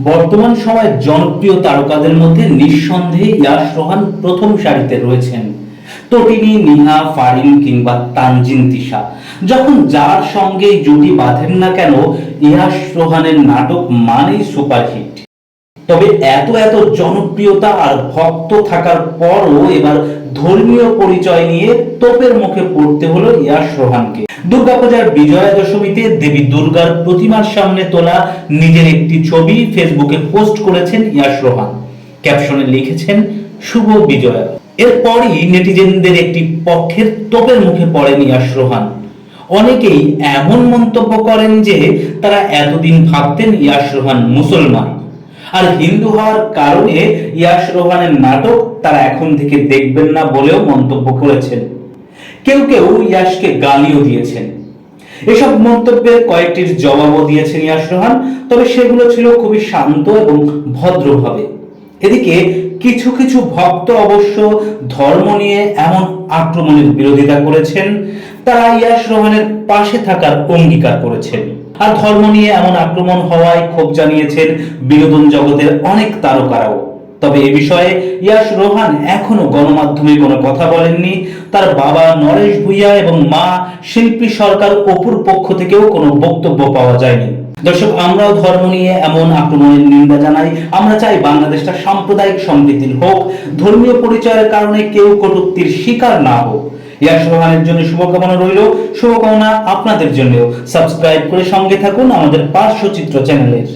বর্তমান সময়ে জনপ্রিয় তারকাদের মধ্যে নিঃসন্দেহে ইয়াশ রোহান প্রথম সারিতে রয়েছেন। তটিনী, নিহা, ফারিন কিংবা তানজিন তিশা। যখন যার সঙ্গে জুটি বাঁধেন না কেন, ইয়াশ রোহানের নাটক মানেই সুপারহিট। তবে এত এত জনপ্রিয়তা আর ভক্ত থাকার পরও এবার ধর্মীয় পরিচয় নিয়ে তোপের মুখে পড়তে হলো ইয়াশ রোহানকে। দুর্গাপূজার বিজয়া দশমীতে দেবী দুর্গার প্রতিমার সামনে তোলা নিজের একটি ছবি ফেসবুকে পোস্ট করেছেন ইয়াশ রোহান। ক্যাপশনে লিখেছেন, শুভ বিজয়া। এরপরই নেটিজেনদের একটি পক্ষের তোপের মুখে পড়েন ইয়াশ রোহান। অনেকেই এমন মন্তব্য করেন যে তারা এতদিন ভাবতেন ইয়াশ রোহান মুসলমান। আর হিন্দু হওয়ার কারণে ইয়াশ রোহানের নাটক তারা এখন থেকে দেখবেন না বলেও মন্তব্য করেছেন। কেউ কেউ ইয়াশকে গালিও দিয়েছেন। এসব মন্তব্যের কয়েকটির জবাবও দিয়েছেন ইয়াস রোহান, তবে সেগুলো ছিল খুবই শান্ত এবং ভদ্রভাবে। এদিকে কিছু কিছু ভক্ত অবশ্য ধর্ম নিয়ে এমন আক্রমণের বিরোধিতা করেছেন, তারা ইয়াশ রোহানের পাশে থাকার অঙ্গীকার করেছেন। আর ধর্ম নিয়ে এমন আক্রমণ হওয়ায় ক্ষোভ জানিয়েছেন বিনোদন জগতের অনেক তারকারাও। তবে এ বিষয়ে ইয়াশ রোহান এখনও গণমাধ্যমে কোনো কথা বলেননি তার বাবা নরেশ ভুইয়া এবং মা শিল্পী সরকার অপুর পক্ষ থেকেও কোনো বক্তব্য পাওয়া যায়নি। দর্শক, আমরাও ধর্ম নিয়ে এমন আক্রমণের নিন্দা জানাই। আমরা চাই বাংলাদেশটা সাম্প্রদায়িক সমৃদ্ধির হোক। ধর্মীয় পরিচয়ের কারণে কেউ কটূক্তির শিকার না হোক। ইয়াশ রোহানের জন্য শুভকামনা রইল। শুভকামনা আপনাদের জন্যও। সাবস্ক্রাইব করে সঙ্গে থাকুন আমাদের পার্শ্বচিত্র চ্যানেলের।